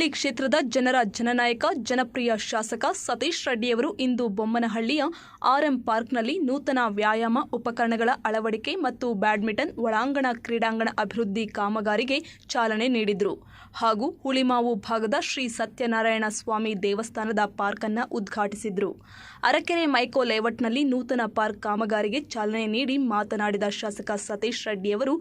ಬೊಮ್ಮನಹಳ್ಳಿ ಕ್ಷೇತ್ರದ ಜನರ ಜನನಾಯಕ, ಜನಪ್ರಿಯ ಶಾಸಕ ಸತೀಶ್ ರೆಡ್ಡಿಯವರು ಇಂದು ಬೊಮ್ಮನಹಳ್ಳಿಯ ಆರ್ಎಂ ಪಾರ್ಕ್ನಲ್ಲಿ ನೂತನ ವ್ಯಾಯಾಮ ಉಪಕರಣಗಳ ಅಳವಡಿಕೆ ಮತ್ತು ಬ್ಯಾಡ್ಮಿಂಟನ್ ಒಳಾಂಗಣ ಕ್ರೀಡಾಂಗಣ ಅಭಿವೃದ್ಧಿ ಕಾಮಗಾರಿಗೆ ಚಾಲನೆ ನೀಡಿದರು. ಹಾಗೂ ಹುಳಿಮಾವು ಭಾಗದ ಶ್ರೀ ಸತ್ಯನಾರಾಯಣ ಸ್ವಾಮಿ ದೇವಸ್ಥಾನದ ಪಾರ್ಕನ್ನು ಉದ್ಘಾಟಿಸಿದರು. ಅರಕೆರೆ ಮೈಕೋ ಲೇಔಟ್ನಲ್ಲಿ ನೂತನ ಪಾರ್ಕ್ ಕಾಮಗಾರಿಗೆ ಚಾಲನೆ ನೀಡಿ ಮಾತನಾಡಿದ ಶಾಸಕ ಸತೀಶ್ ರೆಡ್ಡಿಯವರು,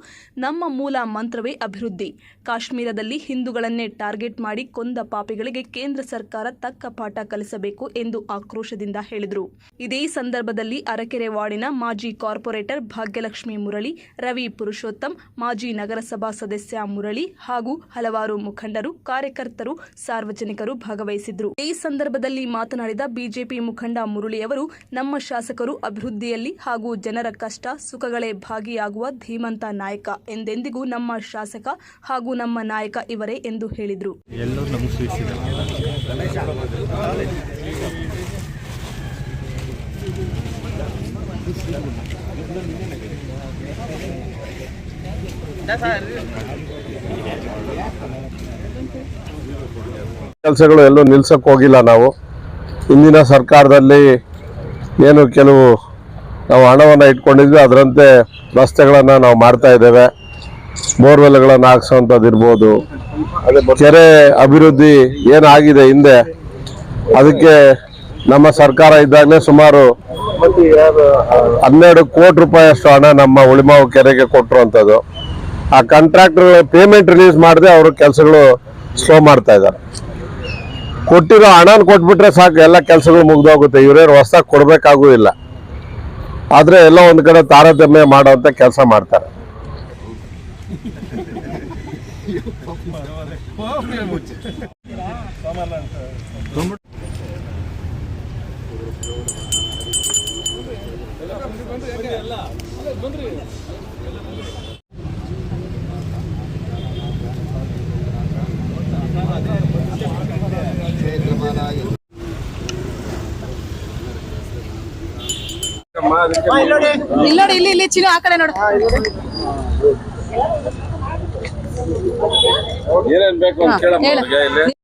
ನಮ್ಮ ಮೂಲ ಮಂತ್ರವೇ ಅಭಿವೃದ್ಧಿ. ಕಾಶ್ಮೀರದಲ್ಲಿ ಹಿಂದೂಗಳನ್ನೇ ಟಾರ್ಗೆಟ್ ಮಾಡಿ ಕೊಂದ ಪಾಪಿಗಳಿಗೆ ಕೇಂದ್ರ ಸರ್ಕಾರ ತಕ್ಕ ಪಾಠ ಕಲಿಸಬೇಕು ಎಂದು ಆಕ್ರೋಶದಿಂದ ಹೇಳಿದರು. ಇದೇ ಸಂದರ್ಭದಲ್ಲಿ ಅರಕೆರೆ ವಾರ್ಡಿನ ಮಾಜಿ ಕಾರ್ಪೊರೇಟರ್ ಭಾಗ್ಯಲಕ್ಷ್ಮಿ ಮುರಳಿ, ರವಿ ಪುರುಷೋತ್ತಮ್, ಮಾಜಿ ನಗರಸಭಾ ಸದಸ್ಯ ಮುರಳಿ ಹಾಗೂ ಹಲವಾರು ಮುಖಂಡರು, ಕಾರ್ಯಕರ್ತರು, ಸಾರ್ವಜನಿಕರು ಭಾಗವಹಿಸಿದ್ರು ಈ ಸಂದರ್ಭದಲ್ಲಿ ಮಾತನಾಡಿದ ಬಿಜೆಪಿ ಮುಖಂಡ ಮುರಳಿಯವರು ನಮ್ಮ ಶಾಸಕರು ಅಭಿವೃದ್ಧಿಯಲ್ಲಿ ಹಾಗೂ ಜನರ ಕಷ್ಟ ಸುಖಗಳೇ ಭಾಗಿಯಾಗುವ ಧೀಮಂತ ನಾಯಕ ಎಂದೆಂದಿಗೂ ನಮ್ಮ ಶಾಸಕ ಹಾಗೂ ನಮ್ಮ ನಾಯಕ ಇವರೇ ಎಂದು ಹೇಳಿದರು. ಕೆಲಸಗಳು ಎಲ್ಲೂ ನಿಲ್ಸಕ್ಕೆ ಹೋಗಿಲ್ಲ ನಾವು. ಹಿಂದಿನ ಸರ್ಕಾರದಲ್ಲಿ ಏನು ಕೆಲವು ನಾವು ಹಣವನ್ನು ಇಟ್ಕೊಂಡಿದ್ವಿ ಅದರಂತೆ ರಸ್ತೆಗಳನ್ನು ನಾವು ಮಾಡ್ತಾ ಇದ್ದೇವೆ. ಬೋರ್ವೆಲ್ಗಳನ್ನು ಹಾಕ್ಸೋಂಥದ್ದು ಇರ್ಬೋದು. ಕೆರೆ ಅಭಿವೃದ್ಧಿ ಏನಾಗಿದೆ ಹಿಂದೆ? ಅದಕ್ಕೆ ನಮ್ಮ ಸರ್ಕಾರ ಇದ್ದಾಗಲೇ ಸುಮಾರು ಹನ್ನೆರಡು ಕೋಟಿ ರೂಪಾಯಿಯಷ್ಟು ಹಣ ನಮ್ಮ ಉಳಿಮಾವು ಕೆರೆಗೆ ಕೊಟ್ಟಿರುವಂಥದ್ದು ಆ ಕಾಂಟ್ರಾಕ್ಟರ್ ಪೇಮೆಂಟ್ ರಿಲೀಸ್ ಮಾಡದೆ ಅವರು ಕೆಲಸಗಳು ಸ್ಲೋ ಮಾಡ್ತಾ ಇದ್ದಾರೆ. ಕೊಟ್ಟಿರೋ ಹಣನ ಕೊಟ್ಬಿಟ್ರೆ ಸಾಕು, ಎಲ್ಲ ಕೆಲಸಗಳು ಮುಗ್ದೋಗುತ್ತೆ. ಇವರೇನು ಹೊಸ್ದಾಗಿ ಕೊಡಬೇಕಾಗುವುದಿಲ್ಲ ಆದ್ರೆ ಎಲ್ಲ ಒಂದು ಕಡೆ ತಾರತಮ್ಯ ಮಾಡುವಂತ ಕೆಲಸ ಮಾಡ್ತಾರೆ. ಇಲ್ಲಿ ನೋಡಿ ಇಲ್ಲಿ ಇಲ್ಲಿ ಚಿನ್ನ ಆ ಕಡೆ ನೋಡು. ಏನೇನ್ ಬೇಕು ಅಂತ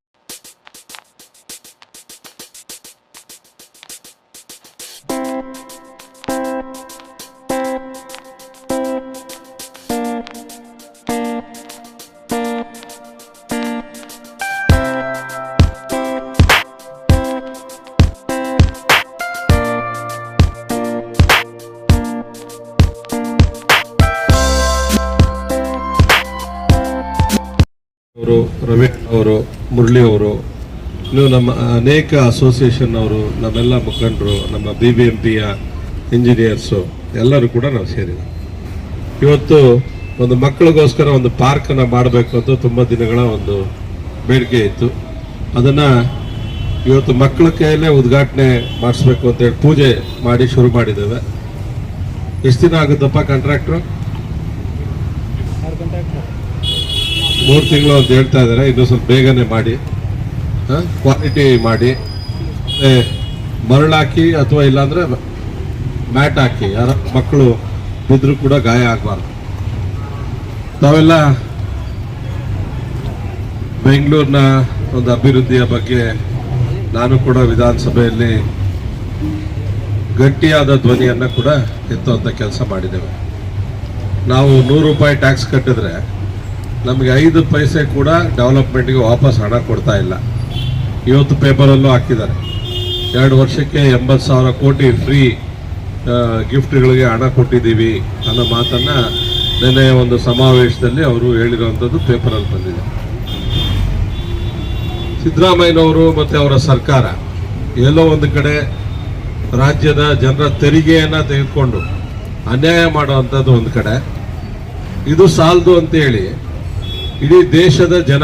ಇನ್ನು ನಮ್ಮ ಅನೇಕ ಅಸೋಸಿಯೇಷನ್ ಅವರು ನಮ್ಮೆಲ್ಲ ಮುಖಂಡರು, ನಮ್ಮ ಬಿ ಬಿ ಎಂ ಪಿಯ ಇಂಜಿನಿಯರ್ಸು ಎಲ್ಲರೂ ಕೂಡ ನಾವು ಸೇರಿದ ಇವತ್ತು ಒಂದು ಮಕ್ಕಳಿಗೋಸ್ಕರ ಒಂದು ಪಾರ್ಕನ್ನು ಮಾಡಬೇಕು ಅಂತ ತುಂಬ ದಿನಗಳ ಒಂದು ಬೇಡಿಕೆ ಇತ್ತು. ಅದನ್ನು ಇವತ್ತು ಮಕ್ಕಳ ಕೈಯಲ್ಲೇ ಉದ್ಘಾಟನೆ ಮಾಡಿಸ್ಬೇಕು ಅಂತೇಳಿ ಪೂಜೆ ಮಾಡಿ ಶುರು ಮಾಡಿದ್ದೇವೆ. ಎಷ್ಟು ದಿನ ಆಗುತ್ತಪ್ಪ ಕಾಂಟ್ರಾಕ್ಟ್ರು ಮೂರು ತಿಂಗಳು ಅಂತ ಹೇಳ್ತಾ ಇದ್ದಾರೆ, ಇನ್ನೂ ಸ್ವಲ್ಪ ಬೇಗನೆ ಮಾಡಿ. ಕ್ವಾಲಿಟಿ ಮಾಡಿ ಮರಳಾಕಿ ಅಥವಾ ಇಲ್ಲಾಂದರೆ ಮ್ಯಾಟ್ ಹಾಕಿ, ಯಾರ ಮಕ್ಕಳು ಬಿದ್ದರೂ ಕೂಡ ಗಾಯ ಆಗಬಾರ್ದು. ತಾವೆಲ್ಲ ಬೆಂಗಳೂರಿನ ಒಂದು ಅಭಿವೃದ್ಧಿಯ ಬಗ್ಗೆ ನಾನು ಕೂಡ ವಿಧಾನಸಭೆಯಲ್ಲಿ ಗಟ್ಟಿಯಾದ ಧ್ವನಿಯನ್ನು ಕೂಡ ಎತ್ತುವಂಥ ಕೆಲಸ ಮಾಡಿದ್ದೇವೆ. ನಾವು ನೂರು ರೂಪಾಯಿ ಟ್ಯಾಕ್ಸ್ ಕಟ್ಟಿದ್ರೆ ನಮಗೆ ಐದು ಪೈಸೆ ಕೂಡ ಡೆವಲಪ್ಮೆಂಟ್ಗೆ ವಾಪಸ್ ಹಣ ಕೊಡ್ತಾ ಇಲ್ಲ. ಇವತ್ತು ಪೇಪರಲ್ಲೂ ಹಾಕಿದ್ದಾರೆ. ಎರಡು ವರ್ಷಕ್ಕೆ ಎಂಬತ್ತು ಸಾವಿರ ಕೋಟಿ ಫ್ರೀ ಗಿಫ್ಟ್ಗಳಿಗೆ ಹಣ ಕೊಟ್ಟಿದ್ದೀವಿ ಅನ್ನೋ ಮಾತನ್ನು ನಿನ್ನೆ ಒಂದು ಸಮಾವೇಶದಲ್ಲಿ ಅವರು ಹೇಳಿರುವಂಥದ್ದು ಪೇಪರಲ್ಲಿ ಬಂದಿದೆ. ಸಿದ್ದರಾಮಯ್ಯನವರು ಮತ್ತು ಅವರ ಸರ್ಕಾರ ಎಲ್ಲೋ ಒಂದು ಕಡೆ ರಾಜ್ಯದ ಜನರ ತೆರಿಗೆಯನ್ನು ತೆಗೆದುಕೊಂಡು ಅನ್ಯಾಯ ಮಾಡುವಂಥದ್ದು ಒಂದು ಕಡೆ. ಇದು ಸಾಲದು ಅಂತೇಳಿ ಇಡೀ ದೇಶದ ಜನ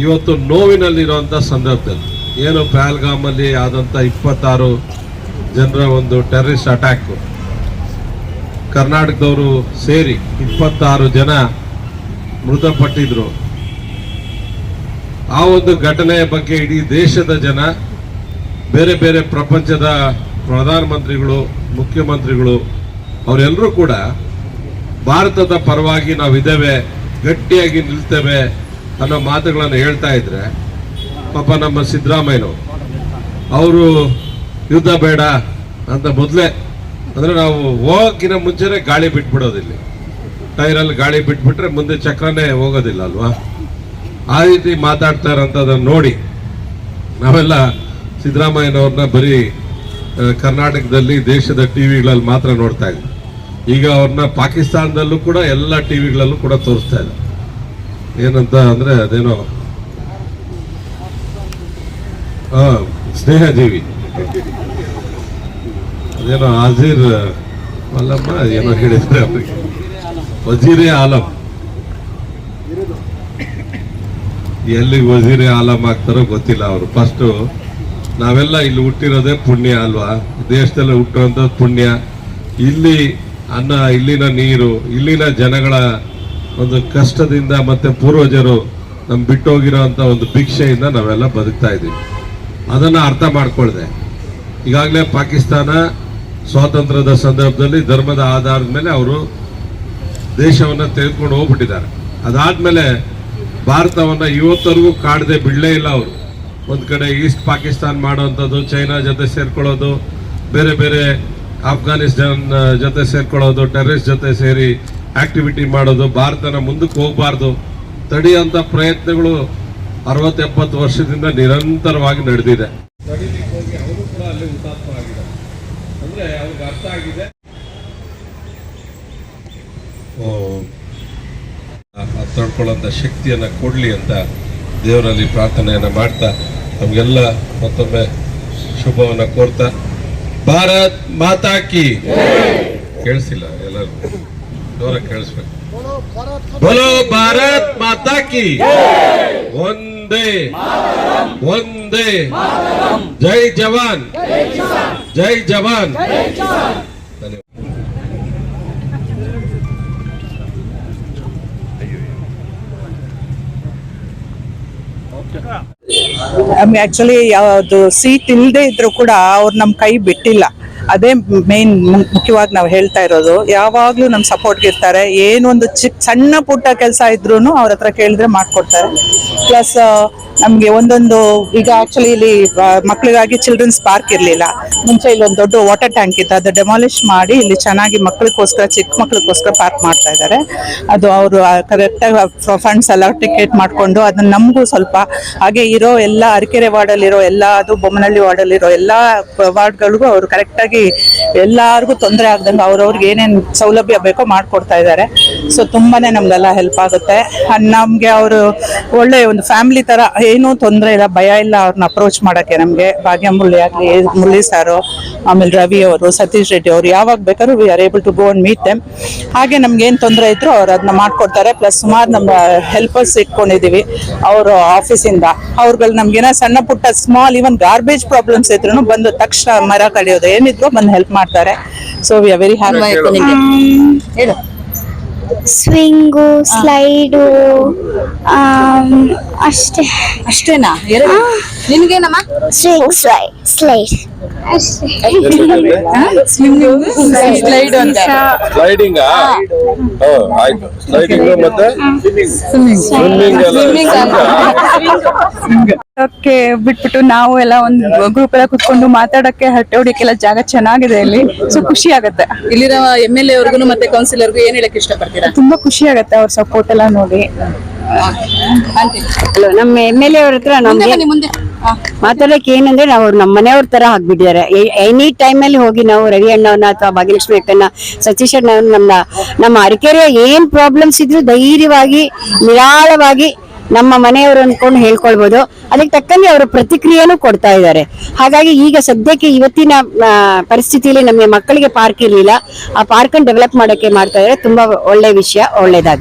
ಇವತ್ತು ನೋವಿನಲ್ಲಿರುವಂಥ ಸಂದರ್ಭದಲ್ಲಿ ಏನು ಪಹಲ್ಗಾಮಲ್ಲಿ ಆದಂಥ ಇಪ್ಪತ್ತಾರು ಜನರ ಒಂದು ಟೆರರಿಸ್ಟ್ ಅಟ್ಯಾಕ್. ಕರ್ನಾಟಕದವರು ಸೇರಿ ಇಪ್ಪತ್ತಾರು ಜನ ಮೃತಪಟ್ಟಿದ್ರು. ಆ ಒಂದು ಘಟನೆಯ ಬಗ್ಗೆ ಇಡೀ ದೇಶದ ಜನ, ಬೇರೆ ಬೇರೆ ಪ್ರಪಂಚದ ಪ್ರಧಾನಮಂತ್ರಿಗಳು, ಮುಖ್ಯಮಂತ್ರಿಗಳು, ಅವರೆಲ್ಲರೂ ಕೂಡ ಭಾರತದ ಪರವಾಗಿ ನಾವಿದ್ದೇವೆ, ಗಟ್ಟಿಯಾಗಿ ನಿಲ್ತೇವೆ ಅನ್ನೋ ಮಾತುಗಳನ್ನು ಹೇಳ್ತಾ ಇದ್ರೆ, ಪಾಪ ನಮ್ಮ ಸಿದ್ದರಾಮಯ್ಯನವರು, ಅವರು ಯುದ್ಧ ಬೇಡ ಅಂತ ಮೊದಲೇ, ಅಂದರೆ ನಾವು ಹೋಗಿನ ಮುಂಚೆನೆ ಗಾಳಿ ಬಿಟ್ಬಿಡೋದಿಲ್ಲ. ಟೈರಲ್ಲಿ ಗಾಳಿ ಬಿಟ್ಬಿಟ್ರೆ ಮುಂದೆ ಚಕ್ರನೇ ಹೋಗೋದಿಲ್ಲ ಅಲ್ವಾ? ಆ ರೀತಿ ಮಾತಾಡ್ತಾ ಇರೋಂಥದ್ದನ್ನು ನೋಡಿ, ನಾವೆಲ್ಲ ಸಿದ್ದರಾಮಯ್ಯನವ್ರನ್ನ ಬರೀ ಕರ್ನಾಟಕದಲ್ಲಿ ದೇಶದ ಟಿ ವಿಗಳಲ್ಲಿ ಮಾತ್ರ ನೋಡ್ತಾ ಇದ್ವಿ. ಈಗ ಅವ್ರನ್ನ ಪಾಕಿಸ್ತಾನದಲ್ಲೂ ಕೂಡ ಎಲ್ಲ ಟಿ ವಿಗಳಲ್ಲೂ ಕೂಡ ತೋರಿಸ್ತಾ ಇದ್ದಾರೆ. ಏನಂತ ಅಂದ್ರೆ ಅದೇನೋ ಆ, ಸ್ನೇಹಜೀವಿ. ಅದೇನೋ ಹಾಜೀರ್ ಅಲ್ಲಮ್ಮ ಏನೋ ಹೇಳಿದ್ರೆ ಅವ್ರಿಗೆ. ವಜೀರೆ ಆಲಂ. ಎಲ್ಲಿ ವಜೀರೆ ಆಲಂ ಆಗ್ತಾರೋ ಗೊತ್ತಿಲ್ಲ ಅವರು. ಫಸ್ಟ್ ನಾವೆಲ್ಲ ಇಲ್ಲಿ ಹುಟ್ಟಿರೋದೇ ಪುಣ್ಯ ಅಲ್ವಾ? ದೇಶದಲ್ಲಿ ಹುಟ್ಟುವಂಥದ್ದು ಪುಣ್ಯ. ಇಲ್ಲಿ ಅನ್ನ ಇಲ್ಲಿನ ನೀರು ಇಲ್ಲಿನ ಜನಗಳ ಒಂದು ಕಷ್ಟದಿಂದ ಮತ್ತೆ ಪೂರ್ವಜರು ನಮ್ ಬಿಟ್ಟೋಗಿರೋಂಥ ಒಂದು ಭಿಕ್ಷೆಯಿಂದ ನಾವೆಲ್ಲ ಬದುಕ್ತಾ ಇದ್ದೀವಿ. ಅದನ್ನ ಅರ್ಥ ಮಾಡ್ಕೊಳ್ದೆ. ಈಗಾಗಲೇ ಪಾಕಿಸ್ತಾನ ಸ್ವಾತಂತ್ರ್ಯದ ಸಂದರ್ಭದಲ್ಲಿ ಧರ್ಮದ ಆಧಾರದ ಮೇಲೆ ಅವರು ದೇಶವನ್ನ ತೆಗೆದುಕೊಂಡು ಹೋಗ್ಬಿಟ್ಟಿದ್ದಾರೆ. ಅದಾದಮೇಲೆ ಭಾರತವನ್ನ ಇವತ್ತರೆಗೂ ಕಾಡದೆ ಬಿಡಲೇ ಇಲ್ಲ ಅವರು. ಒಂದು ಕಡೆ ಈಸ್ಟ್ ಪಾಕಿಸ್ತಾನ್ ಮಾಡೋವಂಥದ್ದು, ಚೈನಾ ಜೊತೆ ಸೇರ್ಕೊಳ್ಳೋದು, ಬೇರೆ ಬೇರೆ ಆಫ್ಘಾನಿಸ್ತಾನ್ ಜೊತೆ ಸೇರ್ಕೊಳ್ಳೋದು, ಟೆರರಿಸ್ಟ್ ಜೊತೆ ಸೇರಿ ಆಕ್ಟಿವಿಟಿ ಮಾಡೋದು, ಭಾರತನ ಮುಂದಕ್ಕೆ ಹೋಗಬಾರ್ದು. ತಡೆಯುವಂಥ ಪ್ರಯತ್ನಗಳು ಅರವತ್ತು ಎಪ್ಪತ್ತು ವರ್ಷದಿಂದ ನಿರಂತರವಾಗಿ ನಡೆದಿದೆ. ಹೋಗಿ ಅವರು ಕೂಡ ತಡ್ಕೊಳ್ಳೋಂಥ ಶಕ್ತಿಯನ್ನ ಕೊಡ್ಲಿ ಅಂತ ದೇವರಲ್ಲಿ ಪ್ರಾರ್ಥನೆಯನ್ನ ಮಾಡ್ತಾ, ನಮಗೆಲ್ಲ ಮತ್ತೊಮ್ಮೆ ಶುಭವನ್ನ ಕೋರ್ತಾ. ಭಾರತ್ ಮಾತಾಕಿ ಕೇಳಿಸಿಲ್ಲ ಎಲ್ಲರೂ. ಜೋರ ಕೇಳಿಸ್ಬೇಕು ಬೋಲೋ ಭಾರತ್ ಮಾತಾ ಕಿ ಒಂದೇ ಒಂದೇ ಜೈ ಜವಾನ್ ಜೈ ಜವಾನ್ ಧನ್ಯವಾದ ನಮ್ಗೆ ಆಕ್ಚುಲಿ ಯಾವುದು ಸೀಟ್ ಇಲ್ಲದೆ ಇದ್ರು ಕೂಡ ಅವ್ರು ನಮ್ಮ ಕೈ ಬಿಟ್ಟಿಲ್ಲ. ಅದೇ ಮೇನ್ ಮುಖ್ಯವಾಗಿ ನಾವು ಹೇಳ್ತಾ ಇರೋದು, ಯಾವಾಗಲೂ ನಮ್ಮ ಸಪೋರ್ಟ್ಗೆ ಇರ್ತಾರೆ. ಏನೊಂದು ಚಿಕ್ಕ ಸಣ್ಣ ಪುಟ್ಟ ಕೆಲಸ ಇದ್ರೂ ಅವ್ರ ಹತ್ರ ಕೇಳಿದ್ರೆ ಮಾಡ್ಕೊಡ್ತಾರೆ. ಪ್ಲಸ್ ನಮಗೆ ಒಂದೊಂದು, ಈಗ ಆಕ್ಚುಲಿ ಇಲ್ಲಿ ಮಕ್ಕಳಿಗಾಗಿ ಚಿಲ್ಡ್ರನ್ಸ್ ಪಾರ್ಕ್ ಇರಲಿಲ್ಲ. ಮುಂಚೆ ಇಲ್ಲಿ ಒಂದು ದೊಡ್ಡ ವಾಟರ್ ಟ್ಯಾಂಕ್ ಇತ್ತು. ಅದು ಡೆಮಾಲಿಷ್ ಮಾಡಿ ಇಲ್ಲಿ ಚೆನ್ನಾಗಿ ಮಕ್ಕಳಿಗೋಸ್ಕರ ಚಿಕ್ಕ ಮಕ್ಕಳಿಗೋಸ್ಕರ ಪಾರ್ಕ್ ಮಾಡ್ತಾ ಇದ್ದಾರೆ ಅದು ಅವರು ಕರೆಕ್ಟಾಗಿ ಫಂಡ್ಸ್ ಎಲ್ಲ ಟಿಕೆಟ್ ಮಾಡ್ಕೊಂಡು ಅದನ್ನ ನಮಗೂ ಸ್ವಲ್ಪ ಹಾಗೆ ಇರೋ ಎಲ್ಲ ಅರಕೆರೆ ವಾರ್ಡಲ್ಲಿರೋ, ಎಲ್ಲ ಅದು ಬೊಮ್ಮನಹಳ್ಳಿ ವಾರ್ಡಲ್ಲಿರೋ ಎಲ್ಲ ವಾರ್ಡ್ಗಳಿಗೂ ಅವರು ಕರೆಕ್ಟಾಗಿ ಎಲ್ಲರಿಗೂ ತೊಂದರೆ ಆಗ್ದಂಗೆ ಅವ್ರವ್ರಿಗೆ ಏನೇನು ಸೌಲಭ್ಯ ಬೇಕೋ ಮಾಡ್ಕೊಡ್ತಾ ಇದ್ದಾರೆ. ಸೊ ತುಂಬಾ ನಮಗೆಲ್ಲ ಹೆಲ್ಪ್ ಆಗುತ್ತೆ. ನಮಗೆ ನಮ್ಗೆ ಅವರು ಒಳ್ಳೆ ಒಂದು ಫ್ಯಾಮಿಲಿ ತರ ಏನೂ ತೊಂದರೆ ಇಲ್ಲ ಭಯ ಇಲ್ಲ ಅವ್ರನ್ನ ಅಪ್ರೋಚ್ ಮಾಡೋಕ್ಕೆ ನಮಗೆ. ಭಾಗ್ಯ ಮುರಳಿ ಆಗ್ಲಿ ಮುರಳಿ ಸಾರು ಆಮೇಲೆ ರವಿ ಅವರು ಸತೀಶ್ ರೆಡ್ಡಿ ಅವರು ಯಾವಾಗ ಬೇಕಾದ್ರೂ we are able to go and meet them ಹಾಗೆ ನಮ್ಗೆ ಏನು ತೊಂದರೆ ಇದ್ರು ಅವ್ರು ಅದನ್ನ ಮಾಡ್ಕೊಡ್ತಾರೆ. ಪ್ಲಸ್ ಸುಮಾರು ನಮ್ಮ ಹೆಲ್ಪರ್ಸ್ ಇಟ್ಕೊಂಡಿದೀವಿ ಅವರು ಆಫೀಸಿಂದ ಅವ್ರುಗಳು ನಮ್ಗೇನ ಸಣ್ಣ ಪುಟ್ಟ ಸ್ಮಾಲ್ ಈವನ್ ಗಾರ್ಬೇಜ್ ಪ್ರಾಬ್ಲಮ್ಸ್ ಇದ್ರು ಬಂದು ತಕ್ಷಣ ಮರ ಕಳೆಯೋದು ಏನಿದ್ರು ಬಂದು ಹೆಲ್ಪ್ ಮಾಡ್ತಾರೆ. So we are very happy ಹೇಳು. ಸ್ವಿಂಗು ಸ್ಲೈಡು ಅಷ್ಟೇ. ಅಷ್ಟೇನಾ? ಎರಡು? ನಿನ್ಗೇನಮ್ಮ ಸ್ವಿಂಗ್ ಸ್ಲೈಡ್ ಸ್ಲೈಡ್ ಅಷ್ಟೇ. ಸ್ಲೈಡ್ ಅಂತ ಸ್ಲೈಡಿಂಗ್ ಆಯ್ತು. ಸ್ಲೈಡಿಂಗ್ ಮತ್ತೆ? ಸ್ವಿಮ್ಮಿಂಗ್ ಓಕೆ ಬಿಟ್ಬಿಟ್ಟು ನಾವು ಎಲ್ಲ ಒಂದು ಗ್ರೂಪ್ ಎಲ್ಲ ಕುತ್ಕೊಂಡು ಮಾತಾಡಕ್ಕೆ ಹಟ್ಟೆ ಹೊಡಿಯಕ್ಕೆಲ್ಲ ಜಾಗ ಚೆನ್ನಾಗಿದೆ ಇಲ್ಲಿ. ಸೊ ಖುಷಿ ಆಗತ್ತೆ. ಇಲ್ಲಿರೋ ಎಂ ಎಲ್ ಎ ಅವ್ರಿಗೂ ಮತ್ತೆ ಕೌನ್ಸಿಲರ್ಗೂ ಏನ್ ಹೇಳಕ್ ಇಷ್ಟಪಡ್ತೀರಾ? ತುಂಬಾ ಖುಷಿ ಆಗತ್ತೆ ಅವ್ರ ಸಪೋರ್ಟ್ ಎಲ್ಲ ನೋಡಿ. ಹಲೋ ನಮ್ಮ ಎಂ ಎಲ್ ಎ ಅವ್ರ ಹತ್ರ ನಮ್ಗೆ ಮುಂದೆ ಏನಂದ್ರೆ ನಾವು ನಮ್ಮ ಮನೆಯವ್ರ ತರ ಆಗ್ಬಿಟ್ಟಿದ್ದಾರೆ. ಎನಿ ಟೈಮ್ ಅಲ್ಲಿ ಹೋಗಿ ನಾವು ರವಿ ಅಣ್ಣವ್ರನ್ನ ಅಥವಾ ಭಾಗ್ಯಲಕ್ಷ್ಮಿ ಅಕ್ಕನ್ನ ಸತೀಶ್ ಅಣ್ಣವ್ರನ್ನ ನಮ್ಮ ನಮ್ಮ ಅರಕೆರೆಯ ಏನ್ ಪ್ರಾಬ್ಲಮ್ಸ್ ಇದ್ರು ಧೈರ್ಯವಾಗಿ, ನಿರಾಳವಾಗಿ ನಮ್ಮ ಮನೆಯವರು ಅನ್ಕೊಂಡು ಹೇಳ್ಕೊಳ್ಬಹುದು ಅದಕ್ಕೆ ತಕ್ಕಂಗೆ ಅವರು ಪ್ರತಿಕ್ರಿಯೆನೂ ಕೊಡ್ತಾ ಇದ್ದಾರೆ. ಹಾಗಾಗಿ ಈಗ ಸದ್ಯಕ್ಕೆ ಇವತ್ತಿನ ಪರಿಸ್ಥಿತಿಯಲ್ಲಿ ನಮ್ಮ ಮಕ್ಕಳಿಗೆ ಪಾರ್ಕ್ ಇರಲಿಲ್ಲ. ಆ ಪಾರ್ಕ್ ಡೆವಲಪ್ ಮಾಡೋಕೆ ಮಾಡ್ತಾ ಇದ್ದಾರೆ. ತುಂಬಾ ಒಳ್ಳೆ ವಿಷಯ, ಒಳ್ಳೇದಾಗಿ.